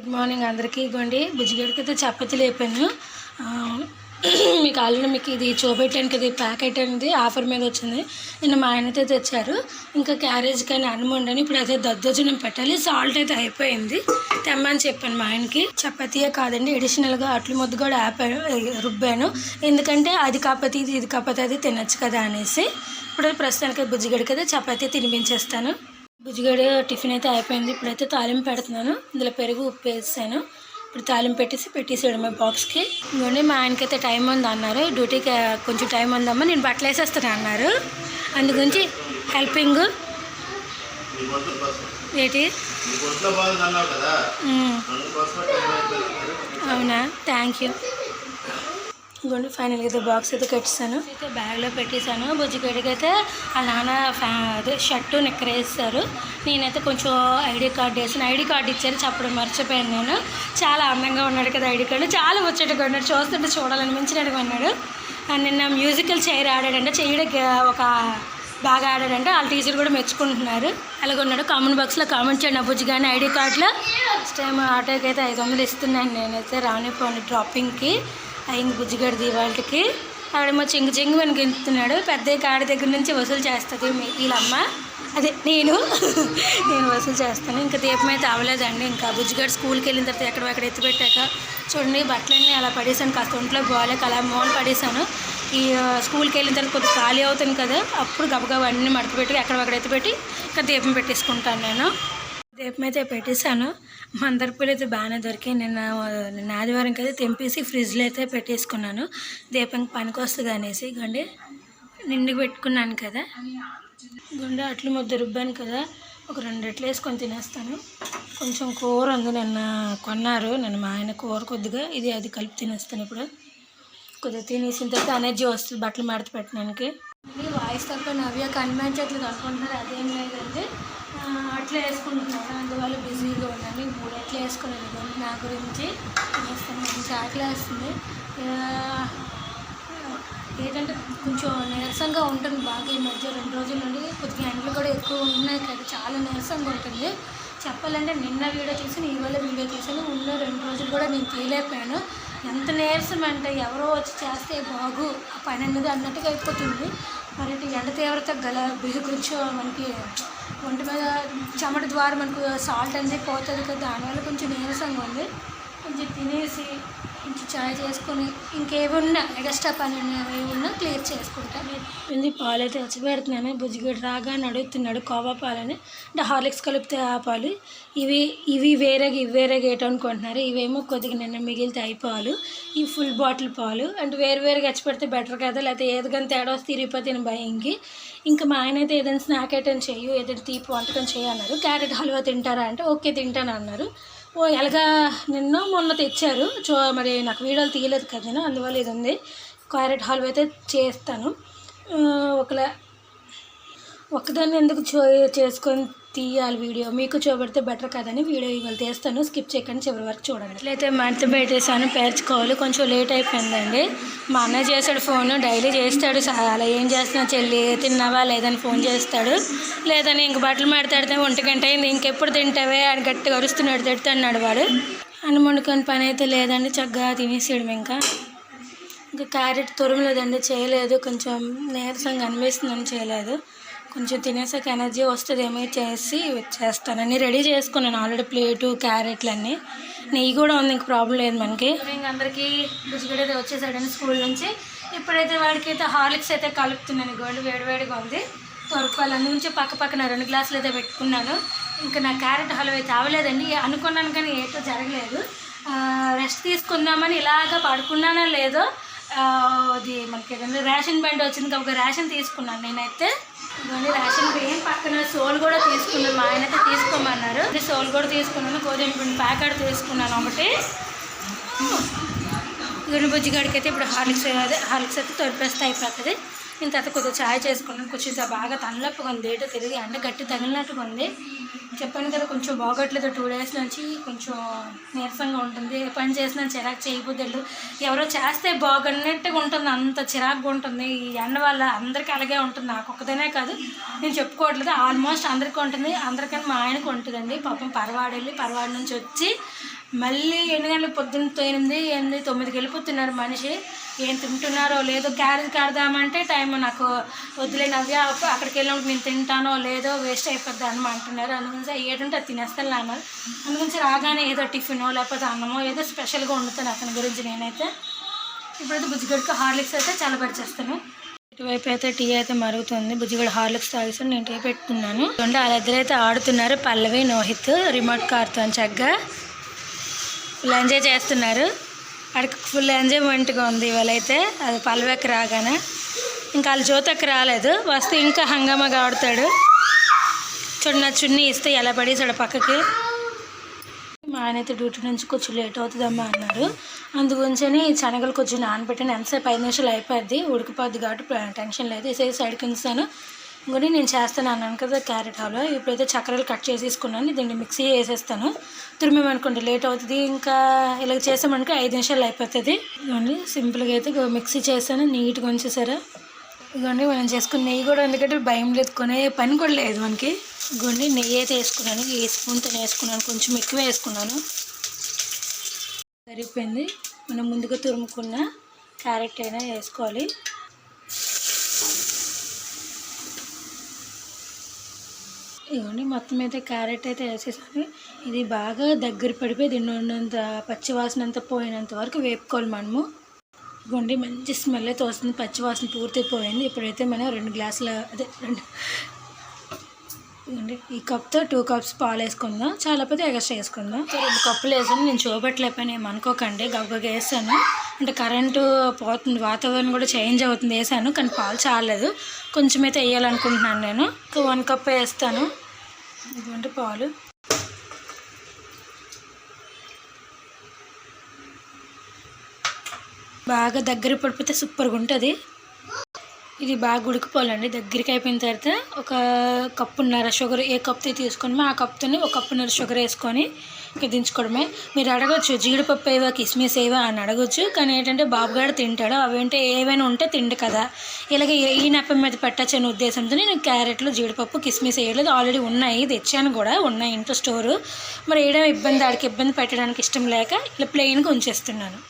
Good morning అందరికీ. ఇగోండి బుజ్జిగడికి అయితే చపాతీ లేపాను. మీకు ఆల్రెడీ మీకు ఇది చూపెట్టానికి ఇది ప్యాకెట్ అనేది ఆఫర్ మీద వచ్చింది. నిన్న మా ఆయన అయితే తెచ్చారు. ఇంకా క్యారేజ్ కానీ అన్నం ఉండని ఇప్పుడు అయితే దద్దోజనం పెట్టాలి. సాల్ట్ అయితే అయిపోయింది. తెమ్మని చెప్పాను మా ఆయనకి. చపాతీయే కాదండి అడిషనల్గా అట్లు ముద్దు కూడా ఆపాను రుబ్బాను. ఎందుకంటే అది కాకపోతే ఇది ఇది కాకపోతే అది తినచ్చు కదా అనేసి. ఇప్పుడు ప్రస్తుతానికి బుజ్జిగడికి అయితే చపాతీ తినిపించేస్తాను. బుజ్జిగడ టిఫిన్ అయితే అయిపోయింది. ఇప్పుడైతే తాలింపు పెడుతున్నాను. ఇందులో పెరుగు ఉప్పు వేసాను ఇప్పుడు తాలింపు పెట్టేసి పెట్టేసాడు మా బాక్స్కి. ఇవ్వండి మా ఆయనకైతే టైం ఉంది అన్నారు. డ్యూటీకి కొంచెం టైం ఉందమ్మా నేను బట్టలు వేసేస్తాను అన్నారు. అందుగురించి హెల్పింగ్. ఏంటి? అవునా? Thank you. ఇదిగోండి ఫైనల్గా అయితే బాక్స్ అయితే కట్టిస్తాను అయితే బ్యాగ్లో పెట్టేశాను. బుజ్జిగడికి అయితే ఆ నాన్న ఫ్యా అదే షర్టు నిక్కర వేస్తారు నేనైతే కొంచెం ఐడి కార్డు వేసాను. ఐడి కార్డు ఇచ్చారు చెప్పడం మర్చిపోయాను నేను. చాలా అందంగా ఉన్నాడు కదా ఐడి కార్డు. చాలా ముచ్చటగా ఉన్నాడు. చూస్తుంటే చూడాలనిపించినట్టుగా ఉన్నాడు. అండ్ నిన్న మ్యూజికల్ చైర్ ఆడాడంటే చేయడానికి ఒక బాగా ఆడాడంటే వాళ్ళ టీచర్ కూడా మెచ్చుకుంటున్నారు. అలాగే ఉన్నాడు. కామెంట్ బాక్స్లో కామెంట్ చేయండి. బుజ్జి కానీ ఐడి కార్డులో. ఫస్ట్ టైం ఆటోకి అయితే ఐదు వందలు ఇస్తున్నాను నేనైతే. రానిపోను డ్రాపింగ్కి అయింది బుజ్జిగడిది వాళ్ళకి ఆవిడేమో చెంగు చెంగు అని గెంతుతున్నాడు పెద్ద కాడి దగ్గర నుంచి వసూలు చేస్తుంది మీ- వీళ్ళమ్మ. అదే నేను. నేను వసూలు చేస్తాను. ఇంకా దీపం అయితే అవ్వలేదండి ఇంకా బుజ్జిగాడు స్కూల్కి వెళ్ళిన తర్వాత ఎక్కడెక్కడ ఎత్తిపెట్టాక చూడండి బట్టలన్నీ అలా పడేసాను కాస్త ఒంట్లో బాగాలేక అలా మోల్ పడేసాను ఈ స్కూల్కి వెళ్ళిన తర్వాత కొద్దిగా ఖాళీ అవుతుంది కదా. అప్పుడు గబగబా అన్నీ మడత పెట్టి ఎక్కడెక్కడ ఎత్తిపెట్టి ఇంకా దీపం పెట్టేసుకుంటాను నేను. రేపు అయితే పెట్టేశాను. మందర పూలు అయితే బాగానే దొరికాయి. నిన్న నిన్న ఆదివారం కదా తెంపేసి ఫ్రిడ్జ్లో అయితే పెట్టేసుకున్నాను. దీపం పనికి వస్తుంది అనేసి గండి నిండుకు పెట్టుకున్నాను కదా. గుండె అట్లు ముద్ద రుబ్బాను కదా. ఒక రెండు రెట్లు వేసుకొని తినేస్తాను. కొంచెం కూర ఉంది. నిన్న కొన్నారు. నిన్న మా ఆయన కూర కొద్దిగా ఇది అది కలిపి తినేస్తాను ఇప్పుడు. కొద్దిగా తినేసిన తర్వాత ఎనర్జీ వస్తుంది. బట్టలు మడత పెట్టడానికి. వాయిస్ తప్ప నవ్య కనిపించట్లేదు అనుకుంటున్నారు అదేం లేదండి. అట్లా వేసుకుంటున్నాను. అందువల్ల బిజీగా ఉన్నాను. ఈ మూడు అట్లా వేసుకున్నాను కానీ నా గురించి. వేస్తాను మంచి ఆకలి వేస్తుంది. ఏంటంటే కొంచెం నీరసంగా ఉంటుంది బాగా ఈ మధ్య రెండు రోజుల నుండి. కొద్దిగా ఎండలు కూడా ఎక్కువ ఉన్నాయి కదా చాలా నీరసంగా ఉంటుంది. చెప్పాలంటే నిన్న వీడియో చేసాను ఇవాళ వీడియో చేశాను ఉన్న రెండు రోజులు కూడా నేను తీయలేకపోయాను. ఎంత నీరసం అంటే ఎవరో వచ్చి చేస్తే బాగు ఆ పని అనేది అన్నట్టుగా అయిపోతుంది. మరి ఎండ తీవ్రత గల బిగు కొంచెం మనకి ఒంటి మీద చెమట ద్వారా మనకు సాల్ట్ అనేది పోతుంది కదా దానివల్ల కొంచెం నీరసంగా ఉంది. కొంచెం తినేసి చాయ్ చేసుకొని ఇంకేమున్నా ఎగస్ట్రా పని ఏమున్నా క్లియర్ చేసుకుంటాను ఇది పాలు అయితే వచ్చి పెడుతున్నాను బుజ్జిగడ్డ రాగా అని అడుగుతున్నాడు కోవా పాలని. అంటే హార్లిక్స్ కలిపితే ఆ పాలు. ఇవి ఇవి వేరేగా ఇవి వేరేగా ఏటో అనుకుంటున్నారు. ఇవేమో కొద్దిగా నిన్న మిగిలితే అయిపోవాలి ఈ ఫుల్ బాటిల్ పాలు. అంటే వేరు వేరుగా వచ్చి పెడితే బెటర్ కదా? లేకపోతే ఏదిగా తేడా వస్తే తిరిగిపోతే భయంకి. ఇంకా మా ఆయన అయితే ఏదైనా స్నాక్ ఐటమ్ చేయు ఏదైనా తీపి వంటకం చేయన్నారు. క్యారెట్ హల్వా తింటారా అంటే ఓకే తింటాను అన్నారు. ఓ ఎలాగా నిన్న మొన్న తెచ్చారు. చో మరి నాకు వీడియోలు తీయలేదు కదా నేను అందువల్ల ఇది ఉంది. క్యారెట్ హాల్వ్ అయితే చేస్తాను. ఒకలా ఒకదాన్ని ఎందుకు చేసుకొని తీయాలి వీడియో. మీకు చూపెడితే బెటర్ కదని వీడియో ఇవాళ తీస్తాను. స్కిప్ చేయకండి చివరి వరకు చూడండి. అట్లయితే మంత్ పెట్టేసాను పేర్చుకోవాలి. కొంచెం లేట్ అయిపోయిందండి. మా అన్నయ్య చేశాడు ఫోన్. డైలీ చేస్తాడు. అలా ఏం చేస్తున్నా చెల్లి తిన్నావా? లేదని ఫోన్ చేస్తాడు. లేదని ఇంక బట్టలు మాడతాడితే ఒంటి గంట అయింది. ఇంకెప్పుడు తింటావే? అని గట్టిగా అరుస్తున్నాడు తిడుతున్నాడు వాడు. అని వండుకొని పని అయితే లేదండి. చక్కగా తినేసాడు ఇంకా ఇంకా క్యారెట్ తురమలేదండి. చేయలేదు. కొంచెం నీరసంగా అనిపిస్తుందని చేయలేదు. కొంచెం తినేసాక ఎనర్జీ వస్తుందేమో చేసి చేస్తాను. అన్నీ రెడీ చేసుకున్నాను. ఆల్రెడీ ప్లేటు క్యారెట్లు అన్నీ నెయ్యి కూడా ఉంది. ఇంక ప్రాబ్లం లేదు మనకి. అందరికీ బుజ్జిగడ అయితే వచ్చేసాడని స్కూల్ నుంచి. ఇప్పుడైతే వాడికి అయితే హార్లిక్స్ అయితే కలుపుతున్నాను. గోల్డ్ వేడివేడిగా ఉంది. తొరపాల నుంచి పక్క పక్కన రెండు గ్లాసులు అయితే పెట్టుకున్నాను. ఇంకా నా క్యారెట్ హల్వా అయితే అవ్వలేదండి. అనుకున్నాను కానీ ఏటో జరగలేదు. రెస్ట్ తీసుకుందామని ఇలాగ పడుకున్నానో లేదో అది మనకి ఏదైనా రేషన్ బండి వచ్చింది కాబట్టి రేషన్ తీసుకున్నాను నేనైతే. ఇవన్నీ రేషన్ బియ్యం పక్కన సోల్ కూడా తీసుకున్నాను. మా ఆయన అయితే తీసుకోమన్నారు సోల్ కూడా తీసుకున్నాను. గోధుమ పిండి ప్యాకెట్ తీసుకున్నాను ఒకటి. గుడి గడికి అయితే ఇప్పుడు హార్లిక్స్ అదే హార్లిక్స్ అయితే తొలిపేస్తే అయిపోతుంది. నేను తర్వాత కొద్దిగా ఛాయ్ చేసుకున్నాను. కొంచెం బాగా తలనొప్పిగా ఉంది. ఏటో తిరిగి అంటే గట్టి తగిలినట్టుగా ఉంది. చెప్పాను కదా కొంచెం బాగోట్లేదు. టూ డేస్ నుంచి కొంచెం నీరసంగా ఉంటుంది. ఏ పని చేసినా చిరాకు చేయబుద్దలు ఎవరో చేస్తే బాగున్నట్టుగా ఉంటుంది. అంత చిరాకుగా ఉంటుంది. ఈ ఎండ వల్ల అందరికీ అలాగే ఉంటుంది. నాకు ఒక్కదనే కాదు. నేను చెప్పుకోవట్లేదు. ఆల్మోస్ట్ అందరికీ ఉంటుంది. అందరికన్నా మా ఆయనకు ఉంటుందండి. పాపం పరవాడు వెళ్ళి పరవాడి నుంచి వచ్చి మళ్ళీ ఎన్ని గంటలు పొద్దున్న ఎనిమిది ఎనిమిది తొమ్మిదికి వెళ్ళిపోతున్నారు మనిషి. ఏం తింటున్నారో లేదో క్యారేజ్ కడదామంటే టైం నాకు వద్దులే నవ్య అక్కడికి వెళ్ళినప్పుడు నేను తింటానో లేదో వేస్ట్ అయిపోద్ది అని అంటున్నారు. అందుగురించి ఏదంటే అది తినేస్తాను అన్నారు అందుగురించి రాగానే ఏదో టిఫినో లేకపోతే అన్నమో ఏదో స్పెషల్గా వండుతాను అతని గురించి నేనైతే. ఇప్పుడైతే బుజ్జిగడికి హార్లిక్స్ అయితే చల్లబరిచేస్తాను ఇటువైపు అయితే టీ అయితే మరుగుతుంది. బుజ్జిగడ హార్లిక్స్ తాగిస్తాను నేను టీ పెట్టుకున్నాను. చూడండి వాళ్ళిద్దరు అయితే ఆడుతున్నారు పల్లవి నోహిత్ రిమోట్ కార్తో చక్కగా ఫుల్ ఎంజాయ్ చేస్తున్నారు. అక్కడికి ఫుల్ ఎంజాయ్మెంట్గా ఉంది ఇవాళైతే. అది పల్లవికి రాగానే. ఇంకా వాళ్ళ జ్యోతకి రాలేదు. వస్తే ఇంకా హంగామాగా ఆడుతాడు. చూడండి నా చున్నీ ఇస్తే ఎలా పడేసాడు పక్కకి. మా ఆయన అయితే డ్యూటీ నుంచి కొంచెం లేట్ అవుతుందమ్మా అన్నారు అందుగురించని శనగలు కొంచెం నానబెట్టాను. ఎంతసేపు ఐదు నిమిషాలు అయిపోద్ది ఉడికిపోద్ది కాబట్టి టెన్షన్ లేదు. ఇసేసి సైడ్కి ఉంచుతాను. ఇంకోటి నేను చేస్తాను అన్నాను కదా క్యారెట్ హాలో ఇప్పుడైతే చక్కెరలు కట్ చేసేసుకున్నాను. దీన్ని మిక్సీ వేసేస్తాను తురిమేమనుకోండి లేట్ అవుతుంది. ఇంకా ఇలా చేసామనుకో ఐదు నిమిషాలు అయిపోతుంది. సింపుల్గా అయితే మిక్సీ చేశాను నీట్గా ఉంచేసారా? ఇదిగోండి మనం చేసుకున్న నెయ్యి కూడా ఎందుకంటే భయం లేదు కొనే పని కూడా లేదు మనకి. ఇదిగోండి నెయ్యి అయితే వేసుకున్నాను ఏ స్పూన్తో వేసుకున్నాను కొంచెం ఎక్కువ వేసుకున్నాను. సరిపోయింది. మనం ముందుగా తురుముకున్న క్యారెట్ అయినా వేసుకోవాలి. ఇదిగోండి మొత్తం అయితే క్యారెట్ అయితే వేసేసాను. ఇది బాగా దగ్గర పడిపోయి దీన్ని ఉన్నంత పచ్చివాసనంత అంతా పోయినంత వరకు వేపుకోవాలి మనము. గుండి మంచి స్మెల్ అయితే వస్తుంది. పచ్చి వాసన పూర్తి పోయింది. ఇప్పుడైతే మనం రెండు గ్లాసుల అదే రెండు ఈ కప్తో టూ కప్స్ పాలు వేసుకుందాం. చాలా పెద్ద ఎగస్ట్రా వేసుకుందాం రెండు కప్పులు వేసాను నేను చూపెట్టలేకపోయినా ఏమనుకోకండి గబ్బగా వేసాను. అంటే కరెంటు పోతుంది. వాతావరణం కూడా చేంజ్ అవుతుంది. వేసాను. కానీ పాలు చాలేదు కొంచెం అయితే వేయాలనుకుంటున్నాను నేను. ఇంకా వన్ కప్ వేస్తాను. ఇదిగోండి పాలు. బాగా దగ్గర పడిపోతే సూపర్గా ఉంటుంది ఇది బాగా ఉడికిపోవాలండి. దగ్గరికి అయిపోయిన తర్వాత ఒక కప్పున్నర షుగర్ ఏ కప్తో తీసుకొని ఆ కప్తోని ఒక కప్పున్నర షుగర్ వేసుకొని ఇక దించుకోవడమే. మీరు అడగచ్చు జీడిపప్పు ఏవా కిస్మిస్ ఏవా అని అడగచ్చు. కానీ ఏంటంటే బాబుగాడు తింటాడు. అవేంటే ఏవైనా ఉంటే తిండు కదా. ఇలాగ ఈ నెప్పం మీద పెట్టచ్చు అనే ఉద్దేశంతో నేను క్యారెట్లు జీడిపప్పు కిస్మిస్ వేయలేదు ఆల్రెడీ ఉన్నాయి. తెచ్చాను కూడా. ఉన్నాయి ఇంట్లో స్టోరు. మరి వేయడం ఇబ్బంది ఆడికి ఇబ్బంది పెట్టడానికి ఇష్టం లేక ఇలా ప్లెయిన్గా ఉంచేస్తున్నాను.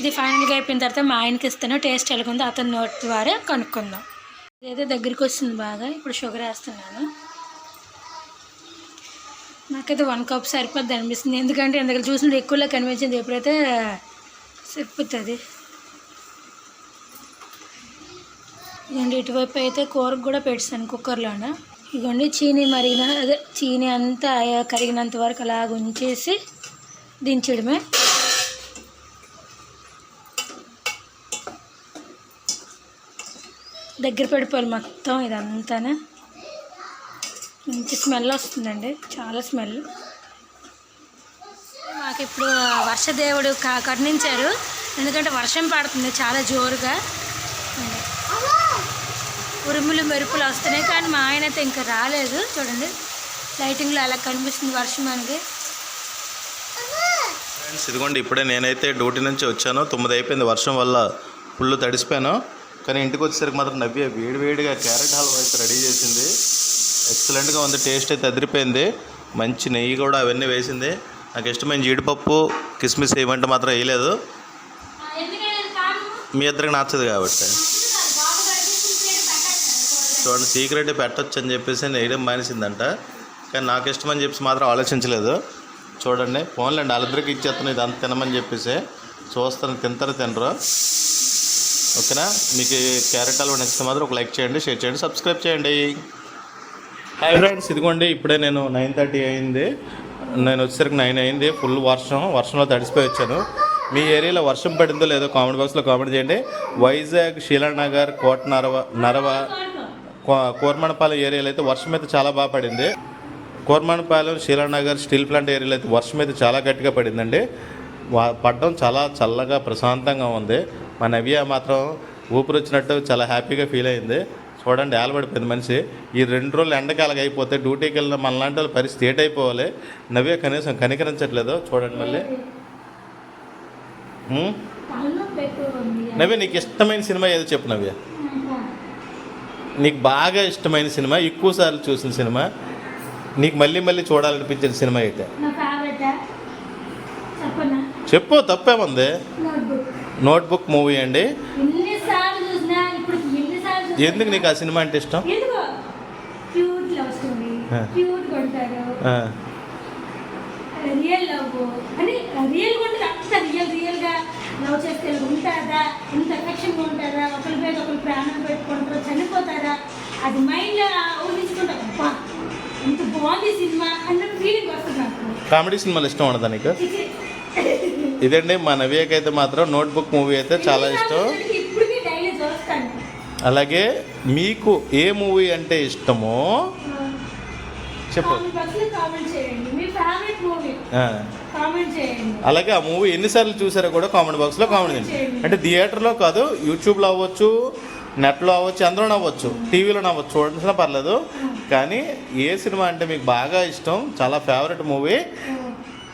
ఇది ఫైనల్గా అయిపోయిన తర్వాత మా ఆయనకి ఇస్తాను టేస్ట్ ఎలాగుందో అతని నోటి ద్వారా కనుక్కుందాం. ఇదైతే దగ్గరికి వస్తుంది బాగా ఇప్పుడు షుగర్ వేస్తున్నాను. నాకైతే వన్ కప్ సరిపోద్ది అనిపిస్తుంది. ఎందుకంటే ఎందుకంటే చూసినప్పుడు ఎక్కువలో కనిపించింది ఎప్పుడైతే సరిపోతుంది. ఇదిగోండి ఇటువైపు అయితే కూరకు కూడా పెట్టాను కుక్కర్లోన. ఇదిగోండి చీనీ మరిగిన అదే చీనీ అంతా కరిగినంత వరకు అలాగ ఉంచేసి దించడమే దగ్గర పడిపోవాలి మొత్తం ఇదంతా మంచి స్మెల్ వస్తుందండి చాలా స్మెల్. మాకు ఇప్పుడు వర్షదేవుడు క కరుణించారు ఎందుకంటే వర్షం పడుతుంది చాలా జోరుగా. ఉరుములు మెరుపులు వస్తున్నాయి కానీ మా ఆయన అయితే ఇంకా రాలేదు చూడండి. లైటింగ్లో అలా కనిపిస్తుంది వర్షం మనకి. ఫ్రెండ్స్ ఇదిగోండి ఇప్పుడే నేనైతే డ్యూటీ నుంచి వచ్చాను తొమ్మిది అయిపోయింది వర్షం వల్ల ఫుల్ తడిసిపోయాను. కానీ ఇంటికి వచ్చేసరికి మాత్రం నవ్య వేడివేడిగా క్యారెట్ హల్వా అయితే రెడీ చేసింది. ఎక్సలెంట్గా ఉంది టేస్ట్ అయితే అదిరిపోయింది. మంచి నెయ్యి కూడా అవన్నీ వేసింది. నాకు ఇష్టమైన జీడిపప్పు కిస్మిస్ వేయమంటే మాత్రం వేయలేదు. మీ ఇద్దరికి నచ్చదు కాబట్టి. చూడండి సీక్రెట్ పెట్టొచ్చు అని చెప్పేసి వేయడం మానేసిందంట. కానీ నాకు ఇష్టమని చెప్పేసి మాత్రం ఆలోచించలేదు. చూడండి ఫోన్లండి వాళ్ళిద్దరికి ఇచ్చేస్తాను ఇది అంత తినమని చెప్పేసి. చూస్తాను తింటారు తినరు. ఓకేనా? మీకు ఈ క్యారెట్ హల్వా నచ్చితే మాత్రం ఒక లైక్ చేయండి షేర్ చేయండి సబ్స్క్రైబ్ చేయండి. హాయ్ ఫ్రెండ్స్ ఇదిగోండి ఇప్పుడే నేను నైన్ థర్టీ అయింది. నేను వచ్చేసరికి నైన్ అయింది ఫుల్ వర్షం వర్షంలో తడిసిపోయి వచ్చాను. మీ ఏరియాలో వర్షం పడిందో లేదో కామెంట్ బాక్స్లో కామెంట్ చేయండి. వైజాగ్ శీలానగర్ కోట నరవ నరవ కో- ఏరియాలో అయితే వర్షం అయితే చాలా బాగా పడింది. కోర్మణపాలెం శీలానగర్ స్టీల్ ప్లాంట్ ఏరియాలో అయితే వర్షం అయితే చాలా గట్టిగా పడిందండి. పడడం చాలా చల్లగా ప్రశాంతంగా ఉంది. మా నవ్య మాత్రం ఊపిరి వచ్చినట్టు చాలా హ్యాపీగా ఫీల్ అయింది. చూడండి ఏలబడిపోయింది మనిషి. ఈ రెండు రోజులు ఎండకాలగా అయిపోతే డ్యూటీకి వెళ్ళిన మనలాంటి వాళ్ళ పరిస్థితి ఏటైపోవాలి నవ్య కనీసం కనికరించట్లేదు. చూడండి మళ్ళీ? నవ్య నీకు ఇష్టమైన సినిమా ఏదో చెప్పు నవ్య. నీకు బాగా ఇష్టమైన సినిమా ఎక్కువ సార్లు చూసిన సినిమా నీకు మళ్ళీ మళ్ళీ చూడాలనిపించిన సినిమా అయితే. చెప్పు తప్పేముంది నోట్బుక్ మూవీ అండి. ఎందుకు నీకు ఆ సినిమా అంటే ఇష్టం? రియల్ లవ్ అని రియల్ ఉంటుంది అంత రియల్ రియల్గా లవ్ చేస్తే ఉంటారా ఇంత ఎఫెక్షన్ ఉంటారా? ఒకరి మీద ఒకరు ప్రాణం పెట్టుకుంటారా? చనిపోతారా? అది మైండ్లో ఊహించుకుంటారు అబ్బా ఎంత బాగుంది సినిమా అన్న ఫీలింగ్ వస్తుంది నాకు. కామెడీ సినిమాలు ఇష్టం ఉండదా నీకు. ఇదండి మా నవ్యకి అయితే మాత్రం నోట్బుక్ మూవీ అయితే చాలా ఇష్టం. అలాగే మీకు ఏ మూవీ అంటే ఇష్టమో చెప్పు. అలాగే ఆ మూవీ ఎన్నిసార్లు చూసారో కూడా కామెంట్ బాక్స్లో కామెంట్ చేయండి. అంటే థియేటర్లో కాదు యూట్యూబ్లో అవ్వచ్చు నెట్లో అవ్వచ్చు అందులో అవ్వచ్చు టీవీలో అవ్వచ్చు చూడాల్సిన పర్లేదు. కానీ ఏ సినిమా అంటే మీకు బాగా ఇష్టం చాలా ఫేవరెట్ మూవీ.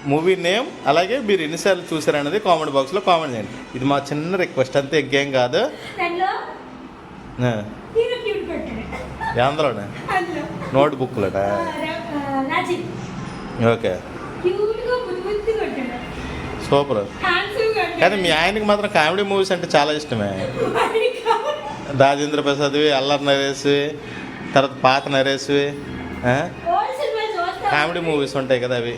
మూవీ నేమ్ అలాగే మీరు ఎన్నిసార్లు చూసారనేది కామెంట్ బాక్స్లో కామెంట్ చేయండి. ఇది మా చిన్న రిక్వెస్ట్ అంతే ఇంకేం కాదు. అందులోనే? అందులో. Note booklet Rajiv okay. Super. కానీ మీ ఆయనకి మాత్రం కామెడీ మూవీస్ అంటే చాలా ఇష్టమే. రాజేంద్ర ప్రసాద్వి అల్లరి నరేష్వి తర్వాత పాత నరేష్వి కామెడీ మూవీస్ ఉంటాయి కదా అవి.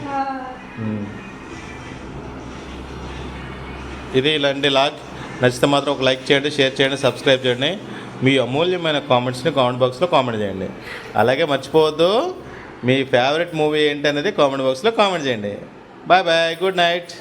ఇది ఇలాంటి లాగ్. నచ్చితే మాత్రం ఒక లైక్ చేయండి షేర్ చేయండి సబ్స్క్రైబ్ చేయండి. మీ అమూల్యమైన కామెంట్స్ని కామెంట్ బాక్స్లో కామెంట్ చేయండి. అలాగే మర్చిపోవద్దు మీ ఫేవరెట్ మూవీ ఏంటి అనేది కామెంట్ బాక్స్లో కామెంట్ చేయండి. Bye bye good night